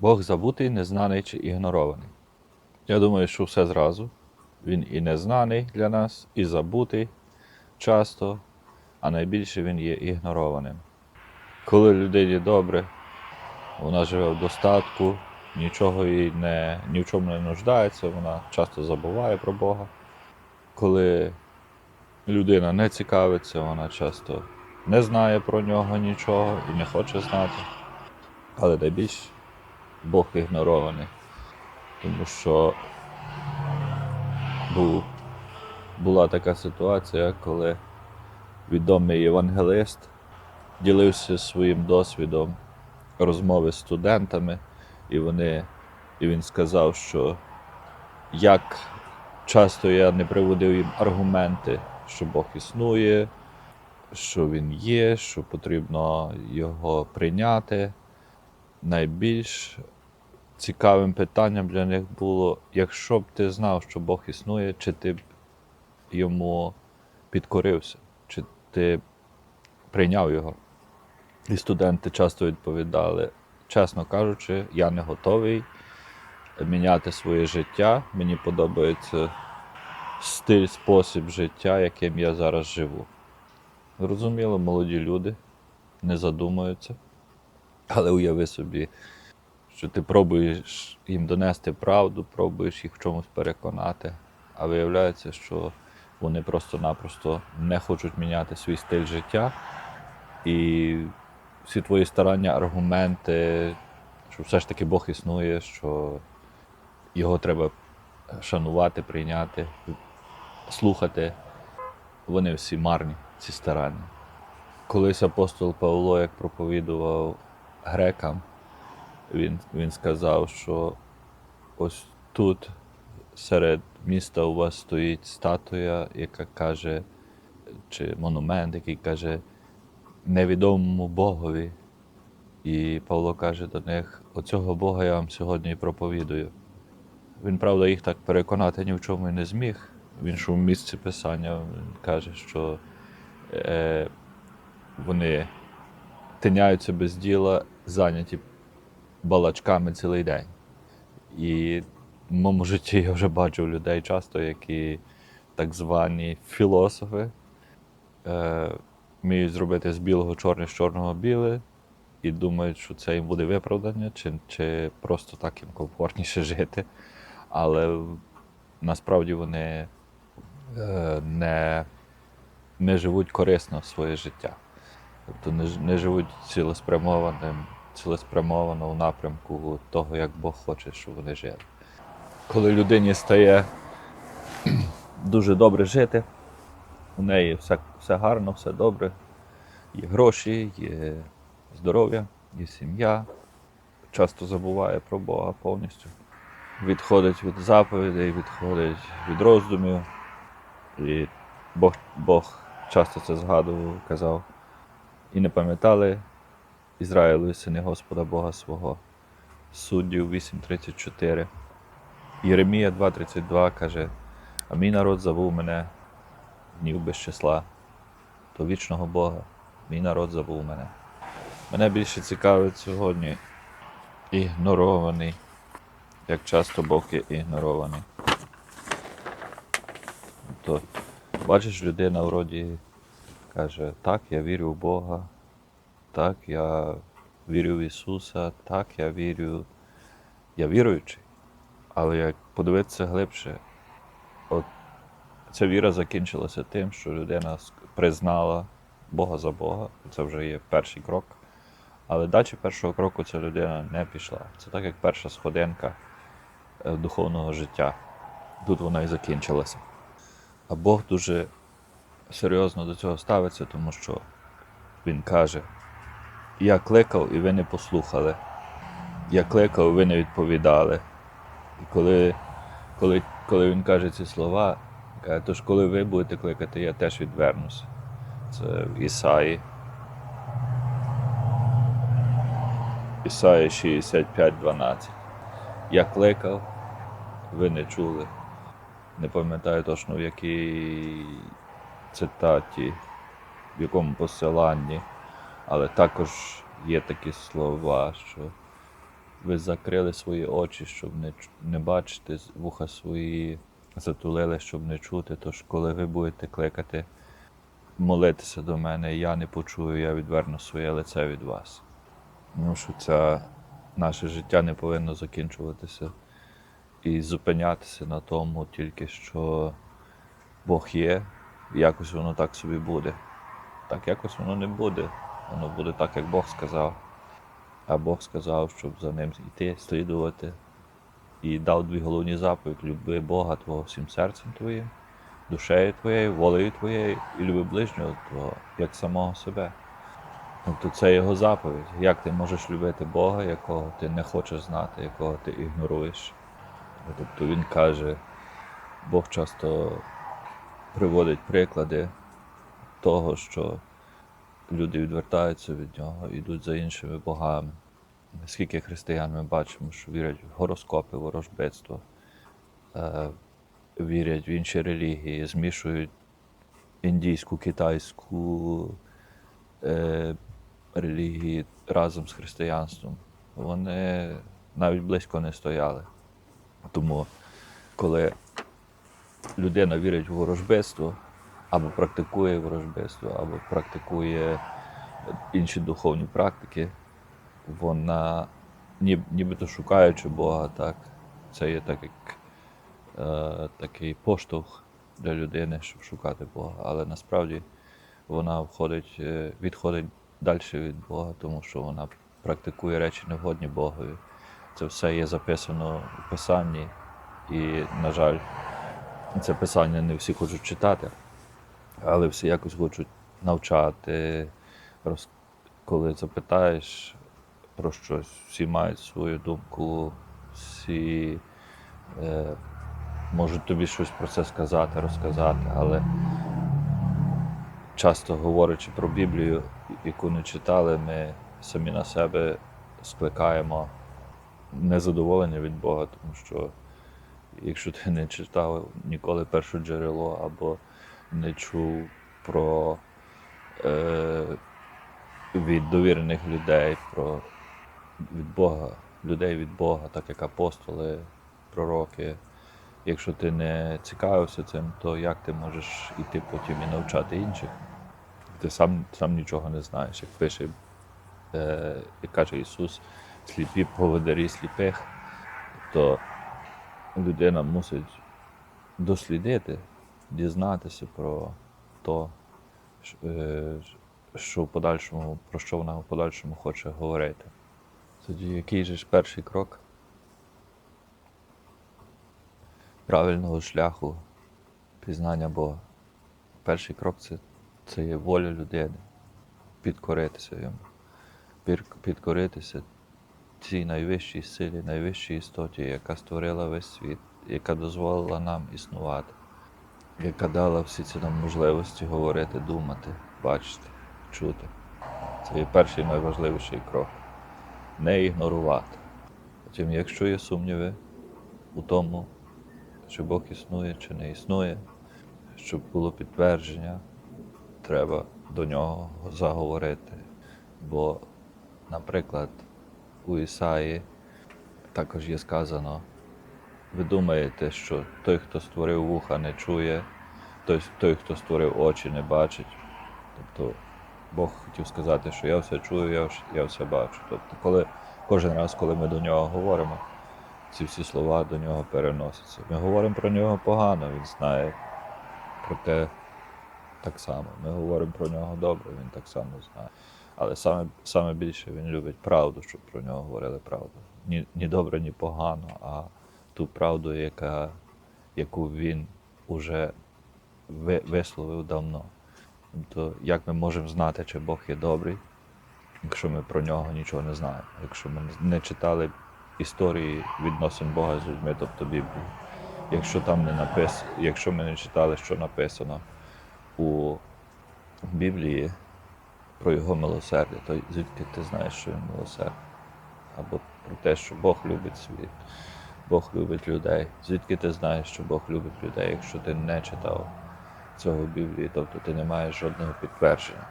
Бог забутий, незнаний чи ігнорований. Я думаю, що все зразу. Він і незнаний для нас, і забутий часто, а найбільше він є ігнорованим. Коли людині добре, вона живе в достатку, нічого їй не, ні в чому не нуждається, вона часто забуває про Бога. Коли людина не цікавиться, вона часто не знає про нього нічого і не хоче знати. Але найбільш Бог ігнорований. Тому що був, була така ситуація, коли відомий євангелист ділився своїм досвідом розмови з студентами, і, вони, і він сказав, що як часто я не приводив їм аргументи, що Бог існує, що Він є, що потрібно його прийняти. Найбільш цікавим питанням для них було, якщо б ти знав, що Бог існує, чи ти б йому підкорився, чи ти прийняв його. І студенти часто відповідали, чесно кажучи, я не готовий міняти своє життя. Мені подобається стиль, спосіб життя, яким я зараз живу. Зрозуміло, молоді люди не задумуються, але уяви собі, що ти пробуєш їм донести правду, пробуєш їх в чомусь переконати, а виявляється, що вони просто-напросто не хочуть міняти свій стиль життя. І всі твої старання, аргументи, що все ж таки Бог існує, що його треба шанувати, прийняти, слухати, вони всі марні, ці старання. Колись апостол Павло, як проповідував грекам, він, він сказав, що ось тут серед міста у вас стоїть статуя, яка каже, чи монумент, який каже невідомому Богові. І Павло каже до них: оцього Бога я вам сьогодні проповідую. Він, правда, їх так переконати ні в чому і не зміг. В іншому місці писання він каже, що е, вони тиняються без діла, зайняті балачками цілий день. І в моєму житті я вже бачив людей часто, які так звані філософи е, вміють зробити з білого чорне, з чорного біле, і думають, що це їм буде виправдання, чи, чи просто так їм комфортніше жити. Але насправді вони е, не, не живуть корисно своє життя. Тобто не, не живуть цілеспрямованим, цілеспрямовано в напрямку того, як Бог хоче, щоб вони жили. Коли людині стає дуже добре жити, у неї все, все гарно, все добре, є гроші, є здоров'я, є сім'я, часто забуває про Бога повністю. Відходить від заповідей, відходить від роздумів. І Бог, Бог часто це згадував, казав. І не пам'ятали Ізраїлу сини Господа Бога свого. Суддів 8.34. Єремія 2.32 каже: А мій народ забув мене днів без числа, то вічного Бога, мій народ забув мене. Мене більше цікавить сьогодні ігнорований, як часто Бог є ігнорований. То бачиш, людина вроді каже, так, я вірю в Бога, так, я вірю в Ісуса, так, я вірю, я віруючий. Але як подивитися глибше, от ця віра закінчилася тим, що людина признала Бога за Бога. Це вже є перший крок. Але далі першого кроку ця людина не пішла. Це так як перша сходинка е, духовного життя. Тут вона і закінчилася. А Бог дуже серйозно до цього ставиться, тому що Він каже: Я кликав, і ви не послухали. Я кликав, ви не відповідали. І коли, коли, коли він каже ці слова, каже, тож коли ви будете кликати, я теж відвернуся. Це в Ісаї. Ісаї 65.12. Я кликав, ви не чули. Не пам'ятаю точно в якій цитаті, в якому посиланні, але також є такі слова, що ви закрили свої очі, щоб не, не бачити, вуха свої затулили, щоб не чути. Тож, коли ви будете кликати, молитися до мене, я не почую, я відверну своє лице від вас. Ну, що це наше життя не повинно закінчуватися і зупинятися на тому, тільки що Бог є, якось воно так собі буде. Так якось воно не буде. Воно буде так, як Бог сказав. А Бог сказав, щоб за ним йти, слідувати. І дав дві головні заповіді: люби Бога Твого всім серцем твоїм, душею твоєю, волею твоєю і люби ближнього Твого, як самого себе. Тобто це його заповідь. Як ти можеш любити Бога, якого ти не хочеш знати, якого ти ігноруєш. Тобто він каже, Бог часто приводить приклади того, що люди відвертаються від нього, йдуть за іншими богами. Скільки християн ми бачимо, що вірять в гороскопи, ворожбитство, е, вірять в інші релігії, змішують індійську, китайську е, релігії разом з християнством. Вони навіть близько не стояли. Тому, коли людина вірить в ворожбитство, або практикує ворожбитство, або практикує інші духовні практики, вона ні- нібито шукаючи Бога, так, це є так, як е, такий поштовх для людини, щоб шукати Бога. Але насправді вона входить, е, відходить далі від Бога, тому що вона практикує речі негодні Богові. Це все є записано в Писанні, і, на жаль, це писання не всі хочуть читати, але всі якось хочуть навчати. Роз... Коли запитаєш про щось, всі мають свою думку, всі е, можуть тобі щось про це сказати, розказати, але часто говорячи про Біблію, яку не читали, ми самі на себе скликаємо незадоволення від Бога, тому що якщо ти не читав ніколи перше джерело або не чув про е, від довірених людей, про від Бога, людей від Бога, так як апостоли, пророки. Якщо ти не цікавився цим, то як ти можеш іти потім і навчати інших? Ти сам, сам нічого не знаєш. Як пише, е, як каже Ісус, сліпі поводарі сліпих, то людина мусить дослідити, дізнатися про то, е, що в подальшому, про що вона в подальшому хоче говорити. Тоді який же ж перший крок правильного шляху пізнання Бога? Перший крок це, це є воля людини, підкоритися йому, підкоритися цій найвищій силі, найвищій істоті, яка створила весь світ, яка дозволила нам існувати, яка дала всі ці нам можливості говорити, думати, бачити, чути. Це є перший найважливіший крок. Не ігнорувати. Потім, якщо є сумніви у тому, чи Бог існує, чи не існує, щоб було підтвердження, треба до нього заговорити. Бо, наприклад, у Ісаї також є сказано: ви думаєте, що той, хто створив вуха, не чує, той, той хто створив очі, не бачить. Тобто Бог хотів сказати, що я все чую, я, я все бачу. Тобто, коли, кожен раз, коли ми до нього говоримо, ці всі слова до нього переносяться. Ми говоримо про нього погано, він знає про те так само. Ми говоримо про нього добре, він так само знає. Але саме, саме більше він любить правду, щоб про нього говорили правду. Ні, ні добре, ні погано, а ту правду, яка, яку він уже висловив давно. Тобто, як ми можемо знати, чи Бог є добрий, якщо ми про нього нічого не знаємо, якщо ми не читали історії відносин Бога з людьми, тобто Біблію. Якщо там не напис... якщо ми не читали, що написано у Біблії про його милосердя, то звідки ти знаєш, що він милосердний? Або про те, що Бог любить світ, Бог любить людей. Звідки ти знаєш, що Бог любить людей, якщо ти не читав цього в Біблії, тобто ти не маєш жодного підтвердження.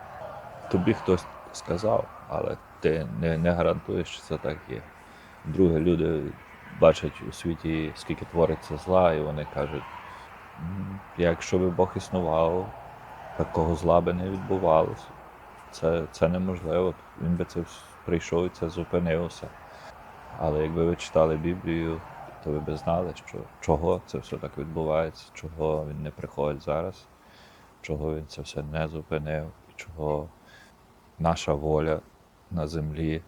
Тобі хтось сказав, але ти не, не гарантуєш, що це так є. Друге, люди бачать у світі, скільки твориться зла, і вони кажуть, якщо би Бог існував, такого зла би не відбувалося. Це, це неможливо. Він би це прийшов і це зупинилося. Але якби ви читали Біблію, то ви б знали, що чого це все так відбувається, чого він не приходить зараз, чого він це все не зупинив, і чого наша воля на землі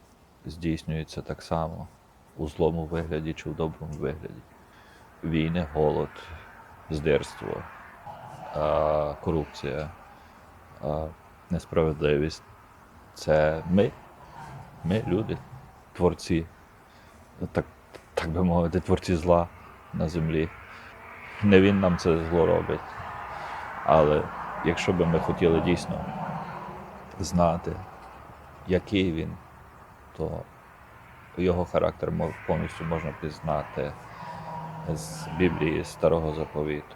здійснюється так само у злому вигляді чи в доброму вигляді. Війни, голод, здирство, корупція, несправедливість це ми, ми, люди, творці, так, так би мовити, творці зла на землі. Не він нам це зло робить. Але якщо би ми хотіли дійсно знати, який він, то його характер повністю можна пізнати з Біблії Старого Заповіту.